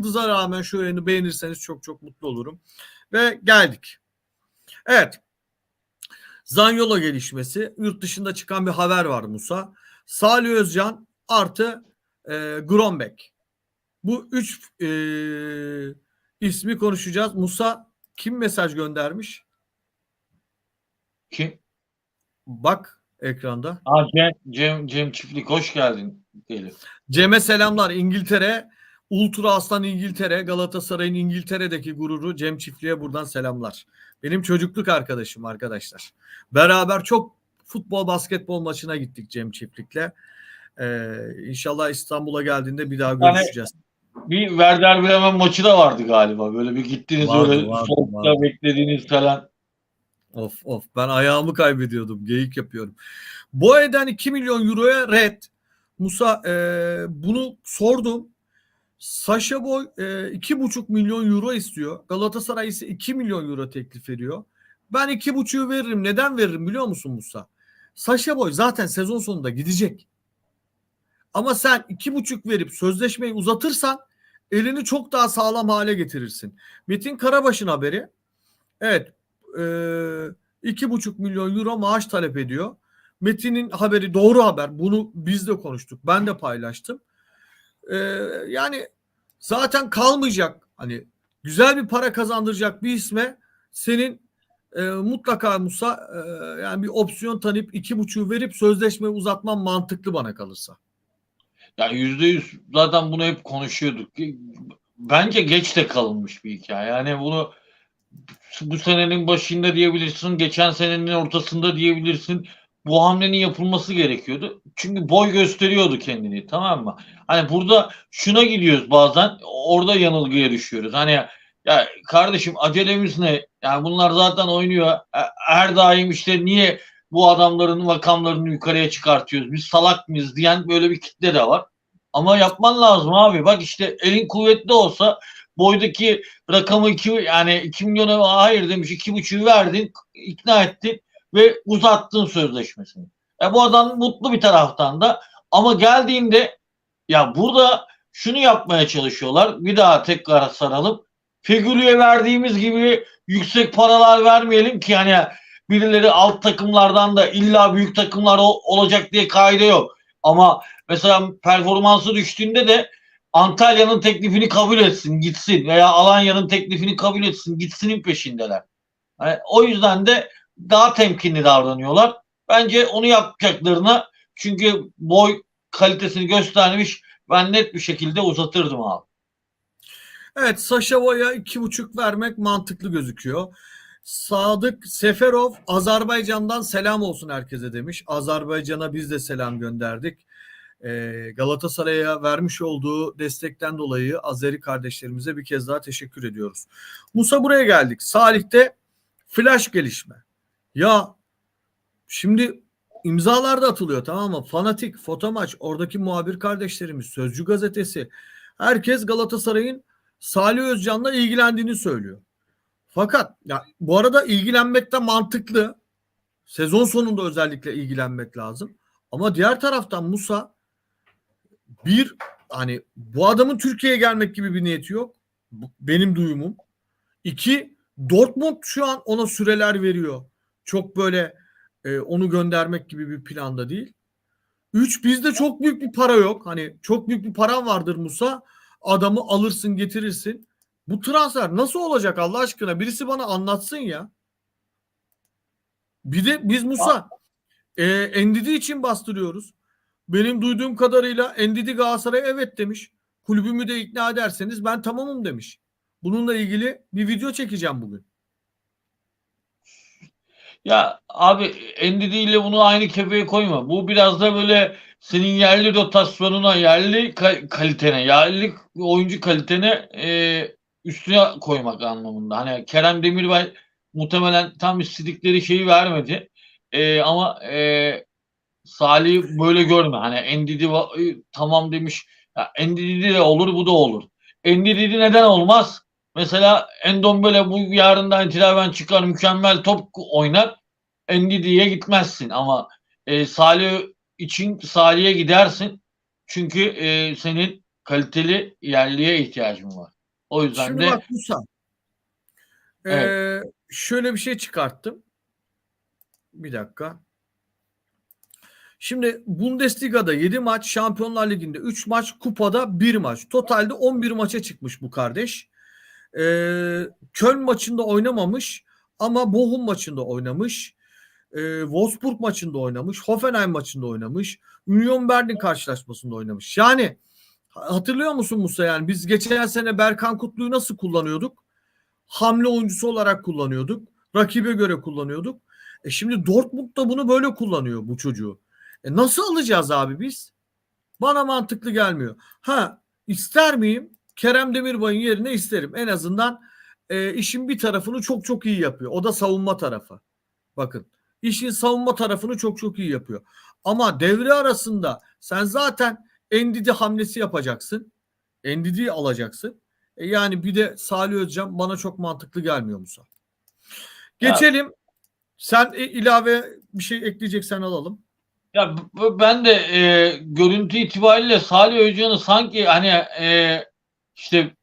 Yıldıza rağmen şu yayını beğenirseniz çok çok mutlu olurum. Ve geldik. Evet. Zanyolo gelişmesi. Yurt dışında çıkan bir haber var Musa. Salih Özcan artı e, Grombeck. Bu üç e, ismi konuşacağız. Musa kim mesaj göndermiş? Kim? Bak ekranda. Aa, Cem, Cem, Cem Çiftlik hoş geldin diyelim. Cem'e selamlar. İngiltere. Ultra Aslan İngiltere. Galatasaray'ın İngiltere'deki gururu Cem Çiftli'ye buradan selamlar. Benim çocukluk arkadaşım arkadaşlar. Beraber çok futbol basketbol maçına gittik Cem Çiftlik'le. Ee, inşallah İstanbul'a geldiğinde bir daha Yani- görüşeceğiz. Bir Werder Bremen maçı da vardı galiba. Böyle bir gittiniz Vardı, öyle vardı, soğukta vardı. beklediğiniz falan. Of of ben ayağımı kaybediyordum. Geyik yapıyorum. Boye'den 2 milyon euroya red. Musa e, bunu sordum. Sasha Boy e, 2,5 milyon euro istiyor. Galatasaray ise 2 milyon euro teklif ediyor. Ben 2,5'u veririm. Neden veririm biliyor musun Musa? Sasha Boy zaten sezon sonunda gidecek. Ama sen 2,5 verip sözleşmeyi uzatırsan elini çok daha sağlam hale getirirsin. Metin Karabaş'ın haberi. Evet e, iki buçuk milyon euro maaş talep ediyor. Metin'in haberi doğru haber. Bunu biz de konuştuk. Ben de paylaştım. E, yani zaten kalmayacak. Hani güzel bir para kazandıracak bir isme senin e, mutlaka Musa e, yani bir opsiyon tanıyıp iki buçuğu verip sözleşme uzatman mantıklı bana kalırsa. Ya yüzde yüz zaten bunu hep konuşuyorduk. Bence geç de kalınmış bir hikaye. Yani bunu bu senenin başında diyebilirsin, geçen senenin ortasında diyebilirsin. Bu hamlenin yapılması gerekiyordu. Çünkü boy gösteriyordu kendini tamam mı? Hani burada şuna gidiyoruz bazen orada yanılgıya düşüyoruz. Hani ya kardeşim acelemiz ne? Yani bunlar zaten oynuyor. E, Her daim işte niye bu adamların makamlarını yukarıya çıkartıyoruz? Biz salak mıyız diyen böyle bir kitle de var. Ama yapman lazım abi. Bak işte elin kuvvetli olsa boydaki rakamı iki, yani 2 milyona hayır demiş iki buçuğu verdin ikna ettin ve uzattın sözleşmesini. E bu adam mutlu bir taraftan da ama geldiğinde ya burada şunu yapmaya çalışıyorlar. Bir daha tekrar saralım. Fegülü'ye verdiğimiz gibi yüksek paralar vermeyelim ki hani birileri alt takımlardan da illa büyük takımlar ol- olacak diye kaide yok. Ama mesela performansı düştüğünde de Antalya'nın teklifini kabul etsin gitsin veya Alanya'nın teklifini kabul etsin gitsinin peşindeler. Yani o yüzden de daha temkinli davranıyorlar. Bence onu yapacaklarına çünkü boy kalitesini göstermiş ben net bir şekilde uzatırdım abi. Evet Sasha Boy'a iki buçuk vermek mantıklı gözüküyor. Sadık Seferov Azerbaycan'dan selam olsun herkese demiş. Azerbaycan'a biz de selam gönderdik. Ee, Galatasaray'a vermiş olduğu destekten dolayı Azeri kardeşlerimize bir kez daha teşekkür ediyoruz. Musa buraya geldik. Salih'te flash gelişme. Ya şimdi imzalar da atılıyor tamam mı? Fanatik, Fotomaç, oradaki muhabir kardeşlerimiz, Sözcü gazetesi. Herkes Galatasaray'ın Salih Özcan'la ilgilendiğini söylüyor. Fakat ya bu arada ilgilenmek de mantıklı. Sezon sonunda özellikle ilgilenmek lazım. Ama diğer taraftan Musa bir hani bu adamın Türkiye'ye gelmek gibi bir niyeti yok. Benim duyumum. İki Dortmund şu an ona süreler veriyor. Çok böyle e, onu göndermek gibi bir planda değil. Üç bizde çok büyük bir para yok. Hani çok büyük bir paran vardır Musa. Adamı alırsın getirirsin. Bu transfer nasıl olacak Allah aşkına? Birisi bana anlatsın ya. Bir de biz Musa e, Ndidi için bastırıyoruz. Benim duyduğum kadarıyla Ndidi Galatasaray evet demiş. Kulübümü de ikna ederseniz ben tamamım demiş. Bununla ilgili bir video çekeceğim bugün. Ya abi Endidi ile bunu aynı kefeye koyma. Bu biraz da böyle senin yerli rotasyonuna, yerli ka- kalitene, yerli oyuncu kalitene e, üstüne koymak anlamında. Hani Kerem Demirbay muhtemelen tam istedikleri şeyi vermedi. E, ama e, Salih böyle görme. Hani Endidi tamam demiş. Ya Endidi de olur, bu da olur. Endidi neden olmaz? Mesela Endon böyle bu yarından itibaren çıkar mükemmel top oynar. Endidi'ye gitmezsin ama e, Salih için Salih'e gidersin. Çünkü e, senin kaliteli yerliye ihtiyacım var. O yüzden Şimdi de bak Musa. Ee, Evet. şöyle bir şey çıkarttım. Bir dakika. Şimdi Bundesliga'da 7 maç, Şampiyonlar Ligi'nde 3 maç, kupada 1 maç. Totalde 11 maça çıkmış bu kardeş. Ee, Köln maçında oynamamış ama Bochum maçında oynamış. Ee, Wolfsburg maçında oynamış. Hoffenheim maçında oynamış. Union Berlin karşılaşmasında oynamış. Yani hatırlıyor musun Musa yani biz geçen sene Berkan Kutlu'yu nasıl kullanıyorduk? Hamle oyuncusu olarak kullanıyorduk. Rakibe göre kullanıyorduk. E şimdi Dortmund da bunu böyle kullanıyor bu çocuğu. E nasıl alacağız abi biz? Bana mantıklı gelmiyor. Ha ister miyim? Kerem Demirbay'ın yerine isterim. En azından e, işin bir tarafını çok çok iyi yapıyor. O da savunma tarafı. Bakın işin savunma tarafını çok çok iyi yapıyor. Ama devre arasında sen zaten Endidi hamlesi yapacaksın. Endidi'yi alacaksın. E yani bir de Salih Özcan bana çok mantıklı gelmiyor Musa. Geçelim. Sen e, ilave bir şey ekleyeceksen alalım. Ya ben de e, görüntü itibariyle Salih Özcan'ı sanki hani e, işte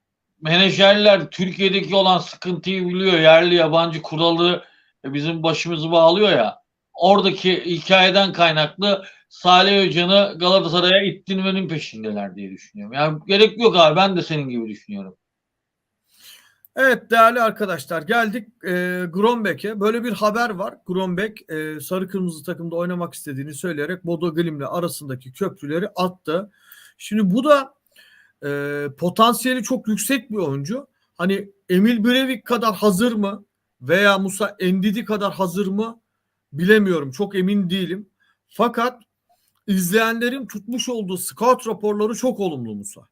menajerler Türkiye'deki olan sıkıntıyı biliyor. Yerli yabancı kuralı e, bizim başımızı bağlıyor ya. Oradaki hikayeden kaynaklı Salih Özcan'ı Galatasaray'a ittirmenin peşindeler diye düşünüyorum. Yani gerek yok abi ben de senin gibi düşünüyorum. Evet değerli arkadaşlar geldik e, Grombeck'e. Böyle bir haber var. Grombeck e, sarı kırmızı takımda oynamak istediğini söyleyerek Bodo Glim'le arasındaki köprüleri attı. Şimdi bu da e, potansiyeli çok yüksek bir oyuncu. Hani Emil Breivik kadar hazır mı veya Musa Endidi kadar hazır mı bilemiyorum. Çok emin değilim. Fakat izleyenlerin tutmuş olduğu scout raporları çok olumlu Musa.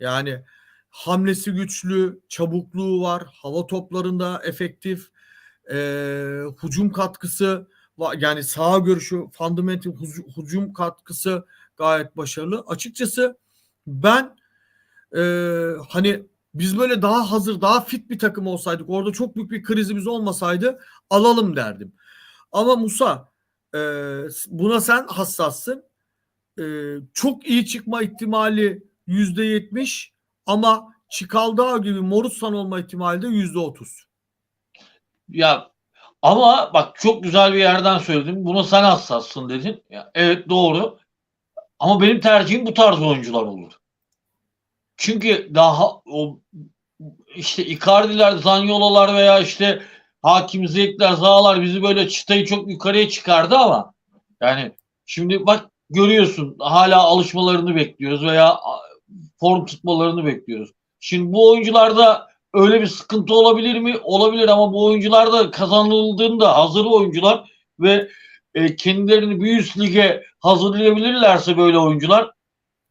Yani hamlesi güçlü, çabukluğu var, hava toplarında efektif, e, hücum katkısı yani sağ görüşü, fundamental hücum katkısı gayet başarılı. Açıkçası ben e, hani biz böyle daha hazır, daha fit bir takım olsaydık, orada çok büyük bir krizimiz olmasaydı alalım derdim. Ama Musa e, buna sen hassassın. E, çok iyi çıkma ihtimali yüzde yetmiş ama Çikaldağ gibi Morutsan olma ihtimali de yüzde otuz. Ya ama bak çok güzel bir yerden söyledin. Buna sen hassassın dedin. Ya, evet doğru. Ama benim tercihim bu tarz oyuncular olur. Çünkü daha o işte Icardi'ler, Zanyolo'lar veya işte Hakim Ziyekler, Zahalar bizi böyle çıtayı çok yukarıya çıkardı ama yani şimdi bak görüyorsun hala alışmalarını bekliyoruz veya form tutmalarını bekliyoruz. Şimdi bu oyuncularda öyle bir sıkıntı olabilir mi? Olabilir ama bu oyuncular da kazanıldığında hazır oyuncular ve e, kendilerini bir üst lige hazırlayabilirlerse böyle oyuncular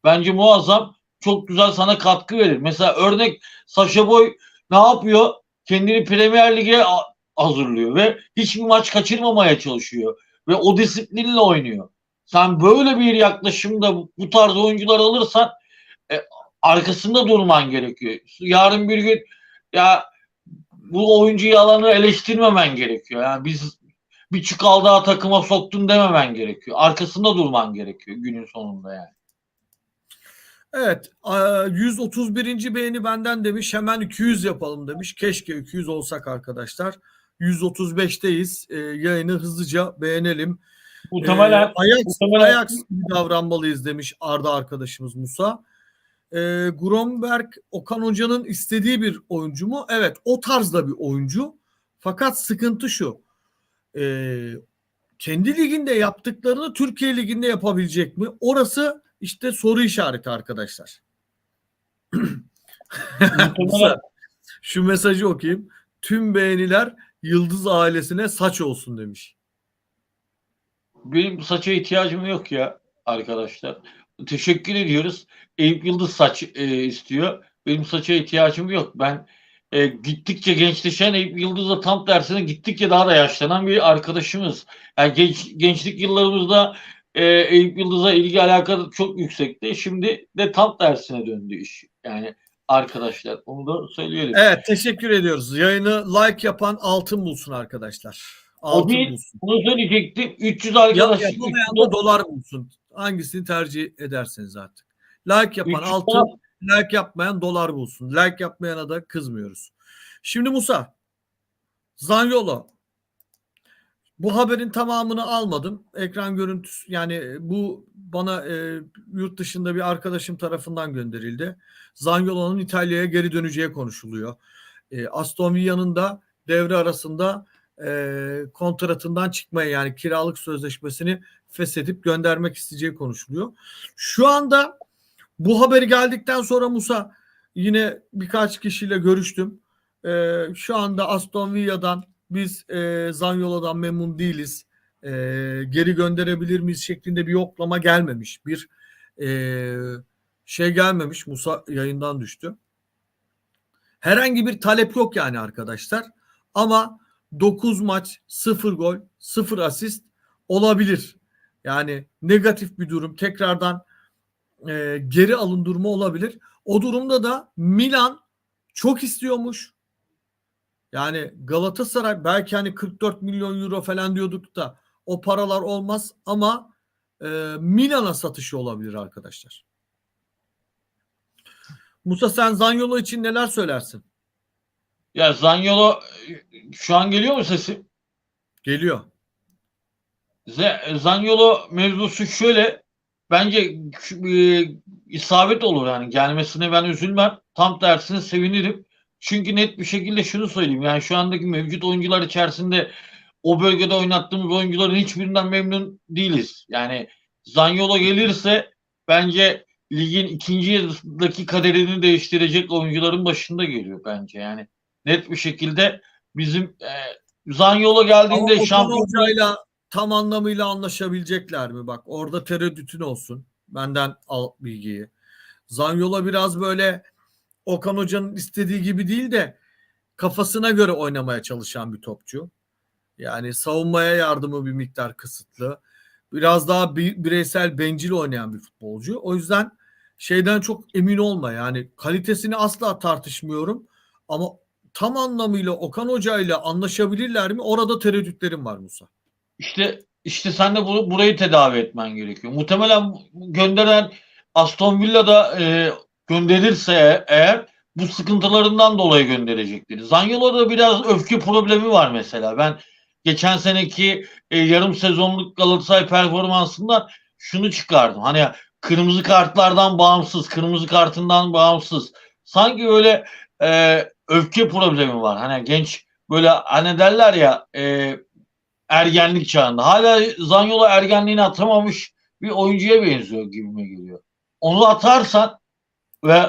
bence muazzam çok güzel sana katkı verir. Mesela örnek Sasha Boy ne yapıyor? Kendini Premier Lig'e hazırlıyor ve hiçbir maç kaçırmamaya çalışıyor ve o disiplinle oynuyor. Sen böyle bir yaklaşımda bu, tarz oyuncular alırsan e, arkasında durman gerekiyor. Yarın bir gün ya bu oyuncu yalanı eleştirmemen gerekiyor. Yani biz bir çukaldağı takıma soktun dememen gerekiyor. Arkasında durman gerekiyor günün sonunda yani. Evet, a- 131. beğeni benden demiş. Hemen 200 yapalım demiş. Keşke 200 olsak arkadaşlar. 135'teyiz. Ee, yayını hızlıca beğenelim. Muhtemelen Ee, Ajax, muhtemelen- Ajax gibi davranmalıyız demiş Arda arkadaşımız Musa. Ee, Gromberg Okan Hoca'nın istediği bir oyuncu mu? Evet, o tarzda bir oyuncu. Fakat sıkıntı şu. Ee, kendi liginde yaptıklarını Türkiye liginde yapabilecek mi? Orası işte soru işareti arkadaşlar. Şu mesajı okuyayım. Tüm beğeniler Yıldız ailesine saç olsun demiş. benim saça ihtiyacım yok ya arkadaşlar. Teşekkür ediyoruz. Eyüp Yıldız saç e, istiyor. Benim saça ihtiyacım yok. Ben e, gittikçe gençleşen Eyüp Yıldız'la tam tersine gittikçe daha da yaşlanan bir arkadaşımız. Yani genç, gençlik yıllarımızda e, Eyüp Yıldız'a ilgi alaka çok yüksekti. Şimdi de tam tersine döndü iş. Yani arkadaşlar onu da söyleyelim. Evet teşekkür ediyoruz. Yayını like yapan altın bulsun arkadaşlar. Altın değil. bulsun. Bunu söyleyecektim. 300 Ya, arkadaş. yapamayan da dolar bulsun. Hangisini tercih ederseniz artık. Like yapan altın, like yapmayan dolar bulsun. Like yapmayana da kızmıyoruz. Şimdi Musa, Zanyolo. Bu haberin tamamını almadım. Ekran görüntüsü yani bu bana e, yurt dışında bir arkadaşım tarafından gönderildi. Zanyolo'nun İtalya'ya geri döneceği konuşuluyor. E, Aston Villa'nın da devre arasında e, kontratından çıkmaya yani kiralık sözleşmesini feshedip göndermek isteyeceği konuşuluyor. Şu anda bu haberi geldikten sonra Musa yine birkaç kişiyle görüştüm. E, şu anda Aston Villa'dan biz e, Zanyola'dan memnun değiliz. E, geri gönderebilir miyiz şeklinde bir yoklama gelmemiş. Bir e, şey gelmemiş. Musa yayından düştü. Herhangi bir talep yok yani arkadaşlar. Ama 9 maç 0 gol 0 asist olabilir. Yani negatif bir durum. Tekrardan e, geri alın durumu olabilir. O durumda da Milan çok istiyormuş. Yani Galatasaray belki hani 44 milyon euro falan diyorduk da o paralar olmaz ama e, Milan'a satışı olabilir arkadaşlar. Musa sen Zanyolo için neler söylersin? Ya Zanyolo şu an geliyor mu sesi? Geliyor. Z- Zanyolo mevzusu şöyle bence e, isabet olur yani gelmesine ben üzülmem. Tam tersine sevinirim. Çünkü net bir şekilde şunu söyleyeyim. Yani şu andaki mevcut oyuncular içerisinde o bölgede oynattığımız oyuncuların hiçbirinden memnun değiliz. Yani Zanyolo gelirse bence ligin ikinci yarısındaki kaderini değiştirecek oyuncuların başında geliyor bence. Yani net bir şekilde bizim e, Zanyolo geldiğinde şampiyon Hoca'yla tam anlamıyla anlaşabilecekler mi? Bak orada tereddütün olsun. Benden al bilgiyi. Zanyola biraz böyle Okan Hoca'nın istediği gibi değil de kafasına göre oynamaya çalışan bir topçu. Yani savunmaya yardımı bir miktar kısıtlı. Biraz daha bi- bireysel bencil oynayan bir futbolcu. O yüzden şeyden çok emin olma. Yani kalitesini asla tartışmıyorum. Ama tam anlamıyla Okan Hoca ile anlaşabilirler mi? Orada tereddütlerim var Musa. İşte işte sen de bunu burayı tedavi etmen gerekiyor. Muhtemelen gönderen Aston Villa'da e, gönderirse eğer bu sıkıntılarından dolayı gönderecektir. Zanyolo'da biraz öfke problemi var mesela. Ben geçen seneki e, yarım sezonluk Galatasaray performansından şunu çıkardım. Hani kırmızı kartlardan bağımsız, kırmızı kartından bağımsız. Sanki öyle e, öfke problemi var. Hani genç böyle hani derler ya e, ergenlik çağında. Hala Zanyolo ergenliğini atamamış bir oyuncuya benziyor gibime geliyor. Onu atarsan ve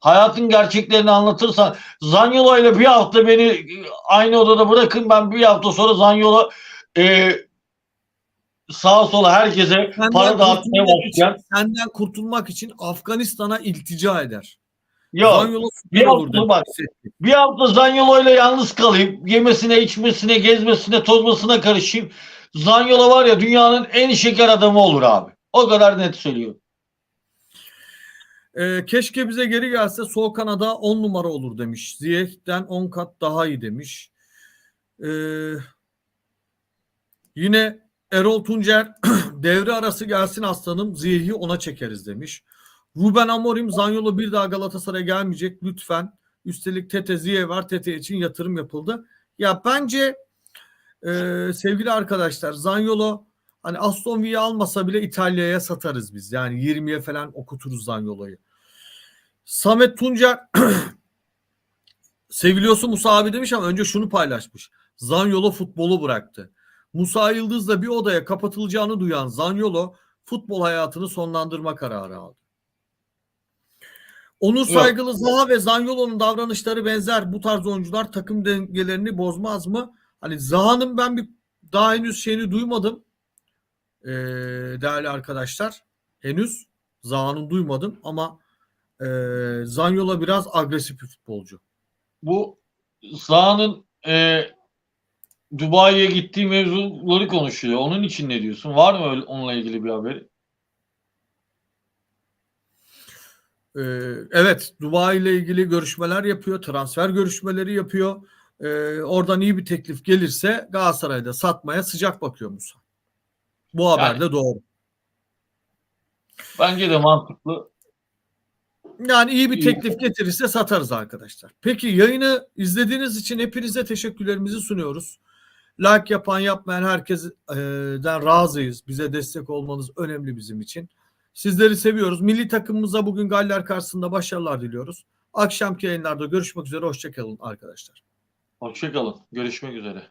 hayatın gerçeklerini anlatırsan Zanyolo ile bir hafta beni aynı odada bırakın ben bir hafta sonra Zanyolo e, sağa sola herkese Senden para dağıtmaya başlayan senden kurtulmak için Afganistan'a iltica eder. Yok. Zanyolo bir hafta bak. Bir hafta Zanyolo ile yalnız kalayım. Yemesine, içmesine, gezmesine, tozmasına karışayım. Zanyolo var ya dünyanın en şeker adamı olur abi. O kadar net söylüyorum. Ee, keşke bize geri gelse sol kanada 10 numara olur demiş. Ziyech'ten 10 kat daha iyi demiş. Ee, yine Erol Tuncer devre arası gelsin aslanım Ziyech'i ona çekeriz demiş. Ruben Amorim Zanyolo bir daha Galatasaray'a gelmeyecek lütfen. Üstelik Tete Ziye var. Tete için yatırım yapıldı. Ya bence e, sevgili arkadaşlar Zanyolo hani Aston Villa almasa bile İtalya'ya satarız biz. Yani 20'ye falan okuturuz Zanyolo'yu. Samet Tuncer seviliyorsun Musa abi demiş ama önce şunu paylaşmış. Zanyolo futbolu bıraktı. Musa Yıldız'la bir odaya kapatılacağını duyan Zanyolo futbol hayatını sonlandırma kararı aldı. Onur Saygılı Zaha ve Zanyolo'nun davranışları benzer. Bu tarz oyuncular takım dengelerini bozmaz mı? Hani Zaha'nın ben bir daha henüz şeyini duymadım. Ee, değerli arkadaşlar. Henüz Zaha'nın duymadım ama e, Zanyola biraz agresif bir futbolcu. Bu Zaha'nın e, Dubai'ye gittiği mevzuları konuşuyor. Onun için ne diyorsun? Var mı öyle, onunla ilgili bir haber? Ee, evet Dubai ile ilgili görüşmeler yapıyor. Transfer görüşmeleri yapıyor. Ee, oradan iyi bir teklif gelirse Galatasaray'da satmaya sıcak bakıyor Musa. Bu haber Yani- de doğru. Bence de mantıklı. Yani iyi bir teklif getirirse satarız arkadaşlar. Peki yayını izlediğiniz için hepinize teşekkürlerimizi sunuyoruz. Like yapan yapmayan herkesten razıyız. Bize destek olmanız önemli bizim için. Sizleri seviyoruz. Milli takımımıza bugün Galler karşısında başarılar diliyoruz. Akşamki yayınlarda görüşmek üzere. Hoşçakalın arkadaşlar. Hoşçakalın. Görüşmek üzere.